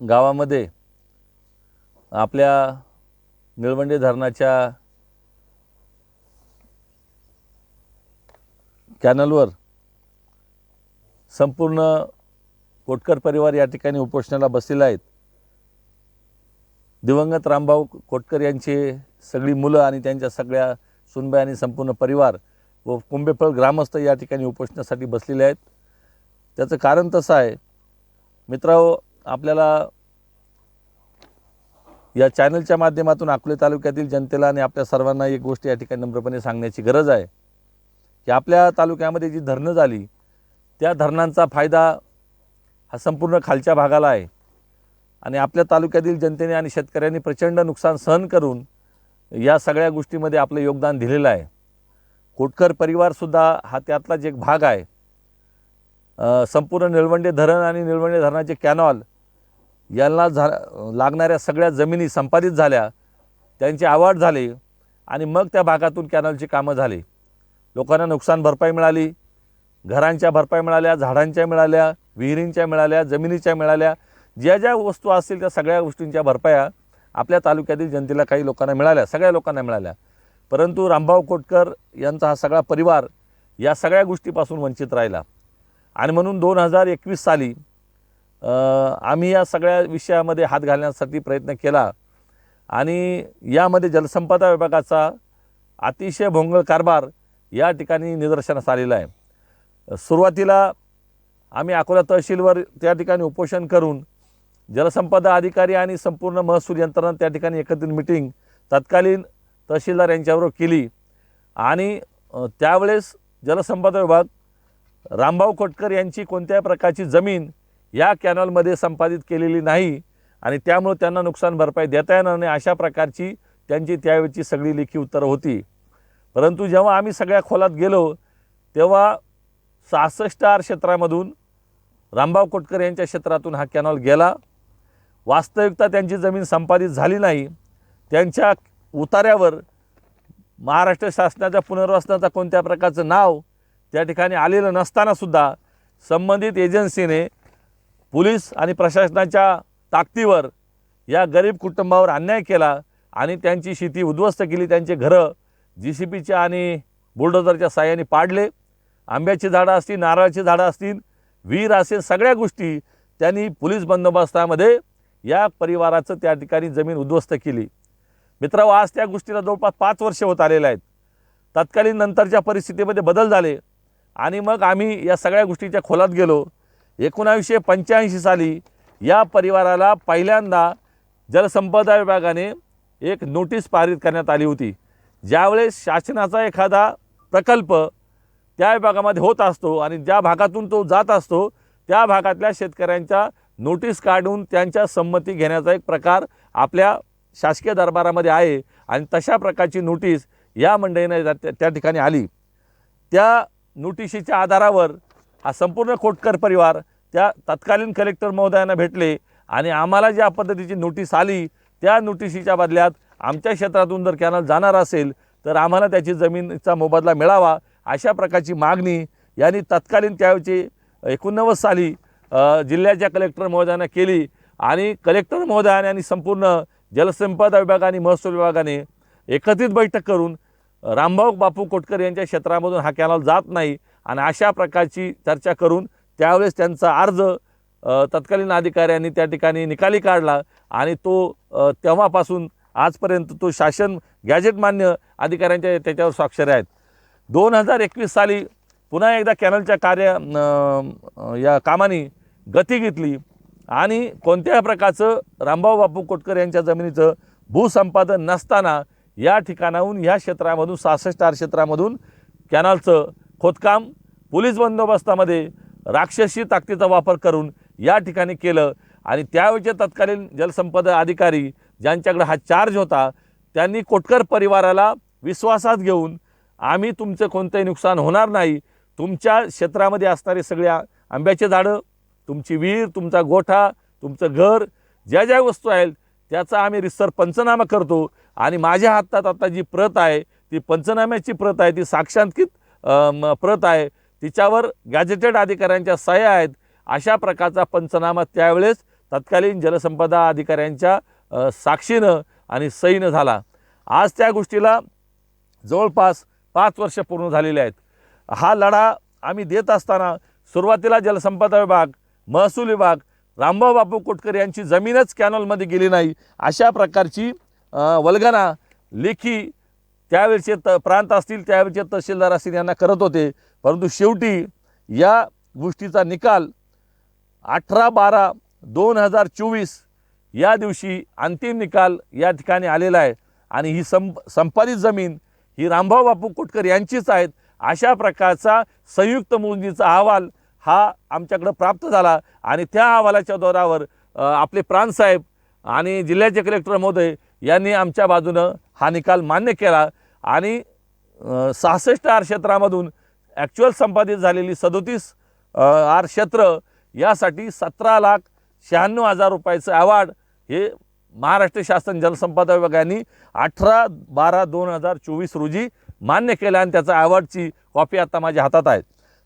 गावामध्ये आपल्या निळवंडे धरणाच्या कॅनलवर संपूर्ण कोटकर परिवार या ठिकाणी उपोषणाला बसलेला आहेत. दिवंगत रामभाऊ कोटकर यांचे सगळी मुलं आणि त्यांच्या सगळ्या सुनबाई आणि संपूर्ण परिवार व कुंभेफळ ग्रामस्थ या ठिकाणी उपोषणासाठी बसलेले आहेत. त्याचं कारण तसं आहे मित्रांनो आपल्याला या चॅनलच्या माध्यमातून अकोले तालुक्यातील जनतेला आणि आपल्या सर्वांना एक गोष्ट या ठिकाणी नम्रपणे सांगण्याची गरज आहे की आपल्या तालुक्यामध्ये जी धरणं झाली त्या धरणांचा फायदा हा संपूर्ण खालच्या भागाला आहे. आणि आपल्या तालुक्यातील जनतेने आणि शेतकऱ्यांनी प्रचंड नुकसान सहन करून या सगळ्या गोष्टीमध्ये आपलं योगदान दिलेलं आहे. कोटकर परिवारसुद्धा हा त्यातलाच एक भाग आहे. संपूर्ण निळवंडे धरण आणि निळवंडे धरणाचे कॅनॉल यांना झा लागणाऱ्या सगळ्या जमिनी संपादित झाल्या त्यांचे आवाड झाले आणि मग त्या भागातून कॅनलची कामं झाली. लोकांना नुकसान भरपाई मिळाली घरांच्या भरपाई मिळाल्या झाडांच्या मिळाल्या विहिरींच्या मिळाल्या जमिनीच्या मिळाल्या. ज्या ज्या वस्तू असतील त्या सगळ्या गोष्टींच्या भरपाया आपल्या तालुक्यातील जनतेला काही लोकांना मिळाल्या सगळ्या लोकांना मिळाल्या. परंतु रामभाऊ कोटकर यांचा हा सगळा परिवार या सगळ्या गोष्टीपासून वंचित राहिला. आणि म्हणून दोन हजार एकवीस साली आम्ही या सगळ्या विषयामध्ये हात घालण्यासाठी प्रयत्न केला. आणि यामध्ये जलसंपदा विभागाचा अतिशय भोंगळ कारभार या ठिकाणी निदर्शनास आलेला आहे. सुरुवातीला आम्ही अकोला तहसीलवर त्या ठिकाणी उपोषण करून जलसंपदा अधिकारी आणि संपूर्ण महसूल यंत्रणा त्या ठिकाणी एकत्रित मिटिंग तत्कालीन तहसीलदार यांच्याबरोबर केली. आणि त्यावेळेस जलसंपदा विभाग रामभाऊ खोटकर यांची कोणत्याही प्रकारची जमीन या कॅनॉलमध्ये संपादित केलेली नाही आणि त्यामुळं त्यांना नुकसान भरपाई देता येणार नाही अशा प्रकारची त्यांची त्यावेळची सगळी लेखी उत्तरं होती. परंतु जेव्हा आम्ही सगळ्या खोलात गेलो तेव्हा सहासष्ट आर क्षेत्रामधून रामभाव कोटकर यांच्या क्षेत्रातून हा कॅनॉल गेला. वास्तविकता त्यांची जमीन संपादित झाली नाही. त्यांच्या उतार्यावर महाराष्ट्र शासनाच्या पुनर्वसनाचा कोणत्या प्रकारचं नाव त्या ठिकाणी आलेलं नसतानासुद्धा संबंधित एजन्सीने पोलीस आणि प्रशासनाच्या ताकदीवर या गरीब कुटुंबावर अन्याय केला आणि त्यांची शेती उद्ध्वस्त केली त्यांचे घरं जी सी पीच्या आणि बुलडोझरच्या साह्याने पाडले. आंब्याची झाडं असतील नारळाची झाडं असतील विहीर असेल सगळ्या गोष्टी त्यांनी पोलीस बंदोबस्तामध्ये या परिवाराचं त्या ठिकाणी जमीन उद्ध्वस्त केली. मित्रांनो आज त्या गोष्टीला जवळपास पाच वर्ष होत आलेले आहेत. तत्कालीन नंतरच्या परिस्थितीमध्ये बदल झाले आणि मग आम्ही या सगळ्या गोष्टीच्या खोलात गेलो. एकोणावीसशे पंच्याऐंशी साली या परिवाराला पहिल्यांदा जलसंपदा विभागाने एक नोटीस पारित करण्यात आली होती. ज्यावेळेस शासनाचा एखादा प्रकल्प त्या विभागामध्ये होत असतो आणि ज्या भागातून तो जात असतो त्या भागातल्या शेतकऱ्यांच्या नोटीस काढून त्यांच्या संमती घेण्याचा एक प्रकार आपल्या शासकीय दरबारामध्ये आहे आणि तशा प्रकारची नोटीस या मंडळीने त्या त्या ठिकाणी आली. त्या नोटिशीच्या आधारावर हा संपूर्ण कोटकर परिवार त्या तत्कालीन कलेक्टर महोदयांना भेटले आणि आम्हाला ज्या पद्धतीची नोटीस आली त्या नोटिशीच्या बदल्यात आमच्या क्षेत्रातून जर कॅनल जाणार असेल तर आम्हाला त्याची जमिनीचा मोबदला मिळावा अशा प्रकारची मागणी यांनी तत्कालीन त्यावेळी एकोणनव्वद साली जिल्ह्याच्या कलेक्टर महोदयांना केली आणि कलेक्टर महोदयाने आणि संपूर्ण जलसंपदा विभाग आणि महसूल विभागाने एकत्रित बैठक करून रामभाऊ बापू कोटकर यांच्या क्षेत्रामधून हा कॅनल जात नाही आणि अशा प्रकारची चर्चा करून त्यावेळेस त्यांचा अर्ज तत्कालीन अधिकाऱ्यांनी त्या ठिकाणी निकाली काढला आणि तो तेव्हापासून आजपर्यंत तो शासन गॅजेट मान्य अधिकाऱ्यांच्या त्याच्यावर स्वाक्षऱ्या आहेत. दोन हजार एकवीस साली पुन्हा एकदा कॅनलच्या कार्य या कामाने गती घेतली आणि कोणत्याही प्रकारचं रामभाऊ बापू कोटकर यांच्या जमिनीचं भूसंपादन नसताना या ठिकाणाहून ह्या क्षेत्रामधून सहासष्ट आर क्षेत्रामधून कॅनलचं खोदकाम पोलीस बंदोबस्तामध्ये राक्षसी ताकदीचा वापर करून या ठिकाणी केलं आणि त्यावेळचे तत्कालीन जलसंपदा अधिकारी ज्यांच्याकडे हा चार्ज होता त्यांनी कोटकर परिवाराला विश्वासात घेऊन आम्ही तुमचं कोणतंही नुकसान होणार नाही तुमच्या क्षेत्रामध्ये असणारे सगळ्या आंब्याचे झाडं तुमची विहीर तुमचा गोठा तुमचं घर ज्या ज्या वस्तू आहेत त्याचा आम्ही रिसर पंचनामा करतो आणि माझ्या हातात आता जी प्रत आहे ती पंचनाम्याची प्रत आहे ती साक्षांकित प्रत आहे. तिच्यावर गॅजेटेड अधिकाऱ्यांच्या सह्या आहेत. अशा प्रकारचा पंचनामा त्यावेळेस तत्कालीन जलसंपदा अधिकाऱ्यांच्या साक्षीनं आणि सईनं झाला. आज त्या गोष्टीला जवळपास पाच वर्ष पूर्ण झालेले आहेत. हा लढा आम्ही देत असताना सुरुवातीला जलसंपदा विभाग महसूल विभाग रामभाऊ बापू कोटकर यांची जमीनच कॅनॉलमध्ये गेली नाही. अशा प्रकारची वल्गना लेखी त्यावेळचे त प्रांत असतील त्यावेळचे तहसीलदार असतील यांना करत होते. परंतु शेवटी या गोष्टीचा निकाल अठरा बारा दोन हजार चोवीस या दिवशी अंतिम निकाल या ठिकाणी आलेला आहे. आणि ही संप संपादित जमीन ही रामभाऊ बापू कोटकर यांचीच आहेत. अशा प्रकारचा संयुक्त मोजणीचा अहवाल हा आमच्याकडं प्राप्त झाला. आणि त्या अहवालाच्या दौरावर आपले प्राणसाहेब आणि जिल्ह्याचे कलेक्टर महोदय यांनी आमच्या बाजूनं हा निकाल मान्य केला आणि सहासष्ट आर क्षेत्रामधून ॲक्च्युअल संपादित झालेली सदोतीस आर क्षेत्र यासाठी सतरा लाख शहाण्णव हजार रुपयाचं अवॉर्ड हे महाराष्ट्र शासन जलसंपदा विभागाने अठरा बारा दोन हजार चोवीस रोजी मान्य केलं आणि त्याचा अवॉर्डची कॉपी आता माझ्या हातात आहे.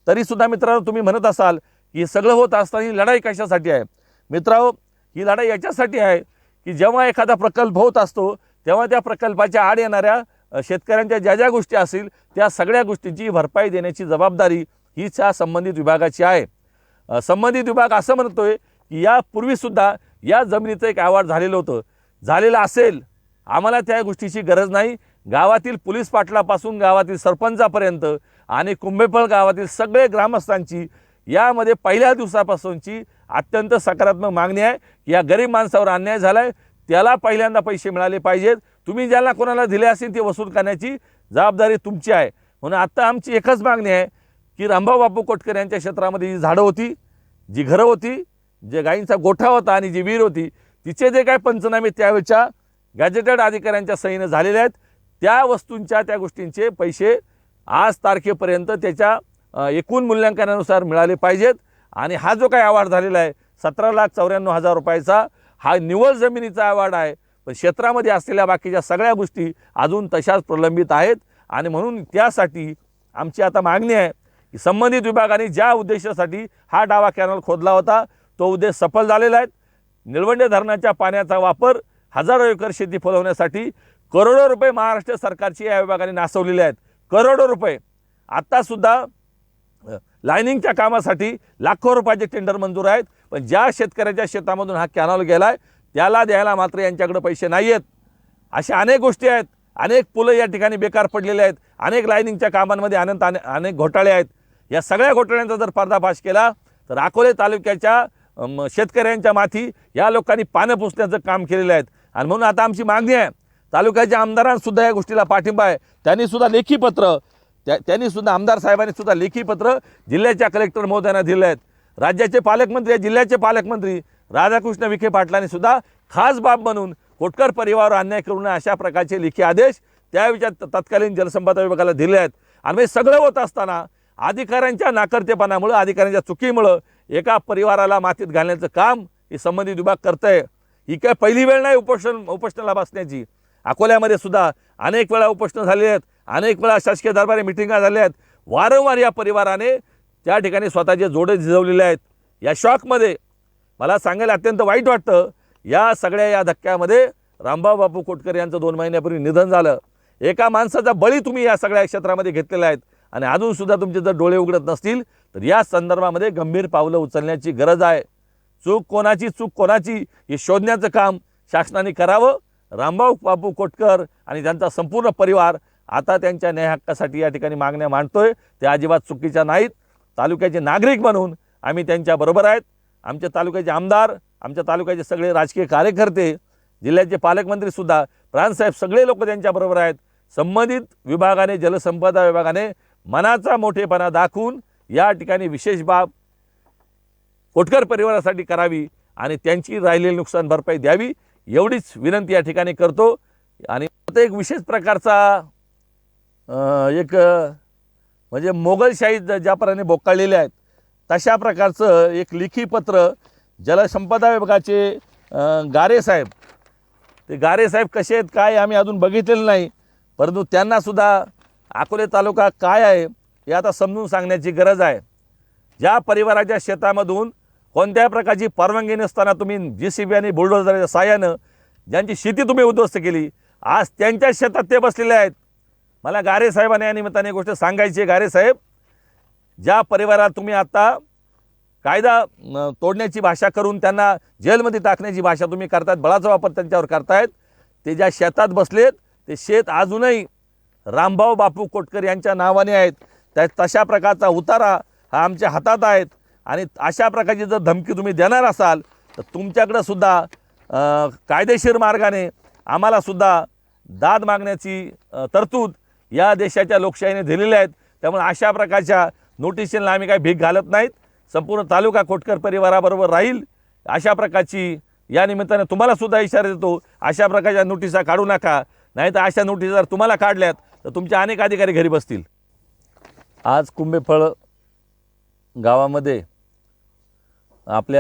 तरीसुद्धा मित्रांनो तुम्ही म्हणत असाल की सगळं होत असताना ही लढाई कशासाठी आहे? मित्रांनो ही लढाई याच्यासाठी आहे की जेव्हा एखादा प्रकल्प होत असतो तेव्हा त्या प्रकल्पाच्या आड येणाऱ्या शेतकऱ्यांच्या ज्या ज्या गोष्टी असतील त्या सगळ्या गोष्टींची भरपाई देण्याची जबाबदारी हीच या संबंधित विभागाची आहे. संबंधित विभाग असं म्हणतो आहे की यापूर्वीसुद्धा या जमिनीचं एक अवॉर्ड झालेलं होतं. झालेलं असेल आम्हाला त्या गोष्टीची गरज नाही. गावातील पोलीस पाटलापासून गावातील सरपंचापर्यंत आणि कुंभेफळ गावातील सगळे ग्रामस्थांची यामध्ये पहिल्या दिवसापासूनची अत्यंत सकारात्मक मागणी आहे या गरीब माणसावर अन्याय झाला आहे त्याला पहिल्यांदा पैसे मिळाले पाहिजेत. तुम्ही ज्याला कोणाला दिले असेल ते वसूल करण्याची जबाबदारी तुमची आहे. म्हणून आत्ता आमची एकच मागणी आहे की रामभाऊ बापू कोटकर यांच्या क्षेत्रामध्ये जी झाडं होती जी घरं होती जे गायींचा गोठा होता आणि जी विहीर होती तिचे जे काय पंचनामे त्यावेळच्या गॅजेटेड अधिकाऱ्यांच्या सहीनं झालेले आहेत त्या वस्तूंच्या त्या गोष्टींचे पैसे आज तारखेपर्यंत त्याच्या एकूण मूल्यांकनानुसार मिळाले पाहिजेत. आणि हा जो काही अवॉर्ड झालेला आहे सतरा लाख चौऱ्याण्णव हजार रुपयाचा हा निव्वळ जमिनीचा अवॉर्ड आहे. पण क्षेत्रामध्ये असलेल्या बाकीच्या सगळ्या गोष्टी अजून तशाच प्रलंबित आहेत आणि म्हणून त्यासाठी आमची आता मागणी आहे की संबंधित विभागाने ज्या उद्देशासाठी हा डावा कॅनल खोदला होता तो उद्देश सफल झालेला आहे. निळवंडे धरणाच्या पाण्याचा वापर हजारो एकर शेती फुलवण्यासाठी करोडो रुपये महाराष्ट्र सरकारची या विभागाने नासवलेले आहेत. करोडो रुपये. आत्तासुद्धा लायनिंगच्या कामासाठी लाखो रुपयाचे टेंडर मंजूर आहेत. पण ज्या शेतकऱ्याच्या शेतामधून हा कॅनॉल गेला आहे त्याला द्यायला मात्र यांच्याकडे पैसे नाही आहेत अशा अनेक गोष्टी आहेत. अनेक पुलं या ठिकाणी बेकार पडलेले आहेत. अनेक लायनिंगच्या कामांमध्ये अनंत अने अनेक घोटाळे आहेत. या सगळ्या घोटाळ्यांचा जर पर्दाफाश केला तर अकोले तालुक्याच्या शेतकऱ्यांच्या माथी या लोकांनी पानं पुसण्याचं काम केलेलं आहे आणि म्हणून आता आमची मागणी आहे. तालुक्याच्या आमदारांसुद्धा या गोष्टीला पाठिंबा आहे. त्यांनीसुद्धा लेखीपत्र त्या त्या त्यांनीसुद्धा आमदार साहेबांनी सुद्धा लेखी पत्र जिल्ह्याच्या कलेक्टर महोदयांना दिले आहेत. राज्याचे पालकमंत्री जिल्ह्याचे पालकमंत्री राधाकृष्ण विखे पाटलांनी सुद्धा खास बाब म्हणून कोटकर परिवारावर अन्याय करू नये अशा प्रकारचे लेखी आदेश त्यावेळच्या त- तत्कालीन जलसंपदा विभागाला दिले आहेत. आणि हे सगळं होत असताना अधिकाऱ्यांच्या नाकर्तेपणामुळं अधिकाऱ्यांच्या चुकीमुळं एका परिवाराला मातीत घालण्याचं काम हे संबंधित विभाग करतंय. ही काय पहिली वेळ नाही उपोषण उपोषणाला बसण्याची. अकोल्यामध्ये सुद्धा अनेक वेळा उपोषणं झाली आहेत. अनेक वेळा शासकीय दरबारी मिटिंगा झाल्या आहेत. वारंवार या परिवाराने त्या ठिकाणी स्वतःचे जोडे झिजवलेले आहेत. या शॉकमध्ये मला सांगायला अत्यंत वाईट वाटतं या सगळ्या या धक्क्यामध्ये रामभाऊ बापू कोटकर यांचं दोन महिन्यापूर्वी निधन झालं. एका माणसाचा बळी तुम्ही या सगळ्या क्षेत्रामध्ये घेतलेला आहेत. आणि अजूनसुद्धा तुमचे जर डोळे उघडत नसतील तर या संदर्भामध्ये गंभीर पावलं उचलण्याची गरज आहे. चूक कोणाची चूक कोणाची हे शोधण्याचं काम शासनाने करावं. रामभाऊ बापू कोटकर आणि त्यांचा संपूर्ण परिवार आता त्यांच्या न्यायहक्कासाठी या ठिकाणी मागण्या मांडतोय. त्या अजिबात चुकीच्या नाहीत. तालुक्याचे नागरिक म्हणून आम्ही त्यांच्याबरोबर आहेत. आमच्या तालुक्याचे आमदार आमच्या तालुक्याचे सगळे राजकीय कार्यकर्ते जिल्ह्याचे पालकमंत्रीसुद्धा प्राणसाहेब सगळे लोक त्यांच्याबरोबर आहेत. संबंधित विभागाने जलसंपदा विभागाने मनाचा मोठेपणा दाखवून या ठिकाणी विशेष बाब कोटकर परिवारासाठी करावी आणि त्यांची राहिलेली नुकसान भरपाई द्यावी एवढीच विनंती या ठिकाणी करतो. आणि आता एक विशेष प्रकारचा एक म्हणजे मोगलशाही ज- ज्याप्रमाणे बोकाळलेले आहेत तशा प्रकारचं एक लिखी पत्र जलसंपदा विभागाचे गारे साहेब ते गारे साहेब कसे आहेत काय आम्ही अजून बघितलेलं नाही परंतु त्यांनासुद्धा अकोले तालुका काय आहे हे आता समजून सांगण्याची गरज आहे. ज्या परिवाराच्या शेतामधून कोणत्याही प्रकारची परवानगी नसताना तुम्ही जी सी बी आणि बुलडोझरच्या साह्यानं ज्यांची शेती तुम्ही उद्ध्वस्त केली आज त्यांच्या शेतात ते बसलेले आहेत. मला गारे साहेबांना या निमित्ताने गोष्ट सांगायची आहे. गारे साहेब ज्या परिवारात तुम्ही आत्ता कायदा तोडण्याची भाषा करून त्यांना जेलमध्ये टाकण्याची भाषा तुम्ही करतायत बळाचा वापर त्यांच्यावर करतायत ते ज्या शेतात बसलेत ते शेत अजूनही रामभाऊ बापू कोटकर यांच्या नावाने आहेत. त्या तशा प्रकारचा उतारा हा आमच्या हातात आहेत. आणि अशा प्रकारची जर धमकी तुम्ही देणार असाल तर तुमच्याकडं सुद्धा कायदेशीर मार्गाने आम्हालासुद्धा दाद मागण्याची तरतूद या देशाच्या लोकशाहीने दिलेल्या आहेत. त्यामुळे अशा प्रकारच्या नोटिशींना आम्ही काही भीक घालत नाहीत. संपूर्ण तालुका खोटकर परिवाराबरोबर राहील. अशा प्रकारची या निमित्ताने तुम्हालासुद्धा इशारा देतो. अशा प्रकारच्या नोटिसा काढू नका. नाही तर अशा नोटीस जर तुम्हाला काढल्यात तर तुमचे अनेक अधिकारी घरी बसतील. आज कुंभेफळ गावामध्ये आपल्या